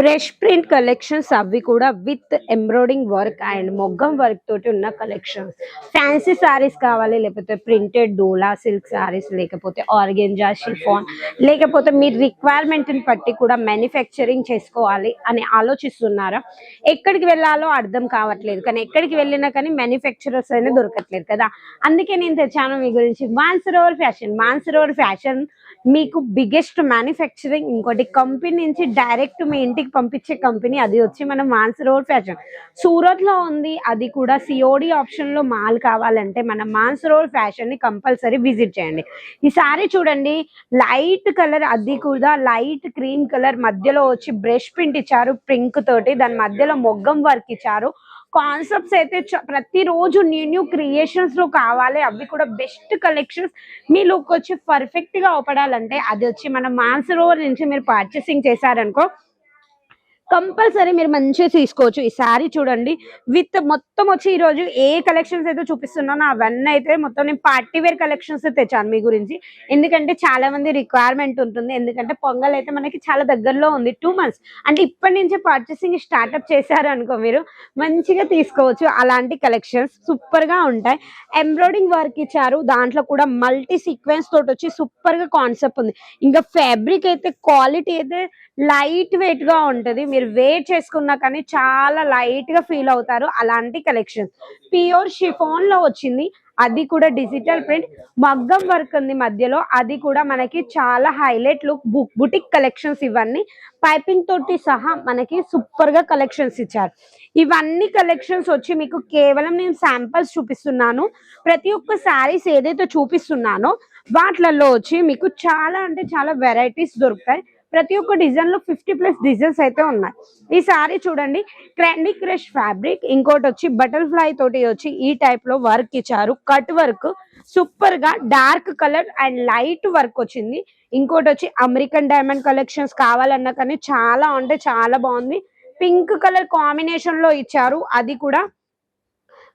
Brush print collections అవి కూడా with embroiding work and maggam work తోటి ఉన్న కలెక్షన్స్. ఫ్యాన్సీ సారీస్ కావాలి లేకపోతే ప్రింటెడ్ డోలా సిల్క్ సారీస్ లేకపోతే ఆర్గెంజా షిఫాన్ లేకపోతే మీ రిక్వైర్మెంట్ని బట్టి కూడా మ్యానుఫ్యాక్చరింగ్ చేసుకోవాలి అని ఆలోచిస్తున్నారా? ఎక్కడికి వెళ్ళాలో అర్థం కావట్లేదు కానీ ఎక్కడికి వెళ్ళినా కానీ మ్యానుఫ్యాక్చరర్స్ అయినా దొరకట్లేదు కదా? అందుకే నేను తెచ్చాను మీ గురించి. మాన్సరోవర్ ఫ్యాషన్ మాన్సరోవర్ ఫ్యాషన్ మీకు బిగ్గెస్ట్ మ్యానుఫ్యాక్చరింగ్ ఇంకోటి కంపెనీ నుంచి డైరెక్ట్ మీ ఇంటికి పంపించే కంపెనీ అది వచ్చి మన మాన్సరోవర్ ఫ్యాషన్. సూరత్లో ఉంది అది కూడా సిఓడి ఆప్షన్లో మాల్ కావాలంటే మన మాన్సరోవర్ ఫ్యాషన్ని కంపల్సరీ విజిట్ చేయండి. ఈ సారీ చూడండి లైట్ కలర్ అది కూడా లైట్ క్రీమ్ కలర్ మధ్యలో వచ్చి బ్రష్ ప్రింట్ ఇచ్చారు పింక్ తోటి దాని మధ్యలో మొగ్గం వర్క్ ఇచ్చారు. కాన్సెప్ట్స్ అయితే చ- ప్రతిరోజు న్యూ న్యూ క్రియేషన్స్లో కావాలి అవి కూడా బెస్ట్ కలెక్షన్స్. మీ లుక్ వచ్చి పర్ఫెక్ట్గా అవపడాలంటే అది వచ్చి మన మాన్సరోవర్ నుంచి మీరు పర్చేసింగ్ చేశారనుకో కంపల్సరీ మీరు మంచిగా తీసుకోవచ్చు. ఈ శారీ చూడండి. విత్ మొత్తం వచ్చి ఈ రోజు ఏ కలెక్షన్స్ అయితే చూపిస్తున్నానో అవన్నీ అయితే మొత్తం నేను పార్టీ వేర్ కలెక్షన్స్ తెచ్చాను మీ గురించి. ఎందుకంటే చాలా మంది రిక్వైర్మెంట్ ఉంటుంది. ఎందుకంటే పొంగల్ అయితే మనకి చాలా దగ్గరలో ఉంది. టూ మంత్స్ అంటే ఇప్పటి నుంచే పర్చేసింగ్ స్టార్ట్అప్ చేశారు అనుకో మీరు మంచిగా తీసుకోవచ్చు. అలాంటి కలెక్షన్స్ సూపర్గా ఉంటాయి. ఎంబ్రాయిడింగ్ వర్క్ ఇచ్చారు. దాంట్లో కూడా మల్టీ సీక్వెన్స్ తోటి వచ్చి సూపర్గా కాన్సెప్ట్ ఉంది. ఇంకా ఫ్యాబ్రిక్ అయితే క్వాలిటీ అయితే లైట్ వెయిట్గా ఉంటది. మీరు వేర్ చేసుకున్నా కానీ చాలా లైట్గా ఫీల్ అవుతారు అలాంటి కలెక్షన్స్ ప్యూర్ షిఫోన్లో వచ్చింది. అది కూడా డిజిటల్ ప్రింట్ మగ్గం వర్క్ ఉంది మధ్యలో. అది కూడా మనకి చాలా highlight look book boutique collections ఇవన్నీ. పైపింగ్ తోటి సహా మనకి సూపర్గా కలెక్షన్స్ ఇచ్చారు. ఇవన్నీ కలెక్షన్స్ వచ్చి మీకు కేవలం నేను శాంపిల్స్ చూపిస్తున్నాను. ప్రతి ఒక్క శారీస్ ఏదైతే చూపిస్తున్నానో వాటిలలో వచ్చి మీకు చాలా అంటే చాలా వెరైటీస్ దొరుకుతాయి. ప్రతి ఒక్క డిజైన్లో ఫిఫ్టీ ప్లస్ డిజైన్స్ అయితే ఉన్నాయి. ఈ సారీ చూడండి క్రాండీ క్రష్ ఫ్యాబ్రిక్ ఇంకోటి వచ్చి బటర్ఫ్లై తోటి వచ్చి ఈ టైప్లో వర్క్ ఇచ్చారు. కట్ వర్క్ సూపర్గా dark colour and light work వచ్చింది. ఇంకోటి వచ్చి అమెరికన్ డైమండ్ కలెక్షన్స్ కావాలన్నా కానీ చాలా అంటే చాలా బాగుంది. పింక్ కలర్ కాంబినేషన్లో ఇచ్చారు. అది కూడా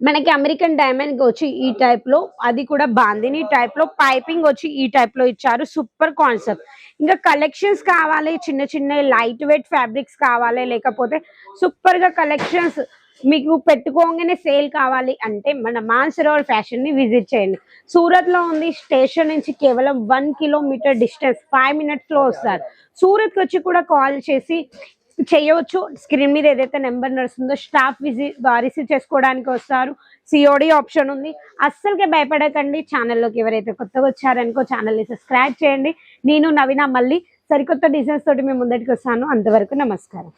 మనకి అమెరికన్ డైమండ్ వచ్చి ఈ టైప్లో అది కూడా బాందిని టైప్లో పైపింగ్ వచ్చి ఈ టైప్లో ఇచ్చారు. సూపర్ కాన్సెప్ట్ ఇంకా కలెక్షన్స్ కావాలి చిన్న చిన్న లైట్ వెయిట్ ఫ్యాబ్రిక్స్ కావాలి లేకపోతే సూపర్గా కలెక్షన్స్ మీకు పెట్టుకోగానే సేల్ కావాలి అంటే మన మాన్సరోవర్ ఫ్యాషన్ని విజిట్ చేయండి. సూరత్లో ఉంది స్టేషన్ నుంచి కేవలం వన్ కిలోమీటర్ డిస్టెన్స్ ఫైవ్ మినిట్స్లో వస్తారు. సూరత్ వచ్చి కూడా కాల్ చేసి చేయవచ్చు స్క్రీన్ మీద ఏదైతే నెంబర్ నడుస్తుందో స్టాఫ్ విజిట్ రిసీవ్ చేసుకోవడానికి వస్తారు. సిఓడి ఆప్షన్ ఉంది. అస్సలుకే భయపడకండి. ఛానల్లోకి ఎవరైతే కొత్తగా వచ్చారనుకో ఛానల్ని సబ్స్క్రైబ్ చేయండి. నేను నవీన మళ్ళీ సరికొత్త డిజైన్స్ తోటి మేము ముందటికి వస్తాను. అంతవరకు నమస్కారం.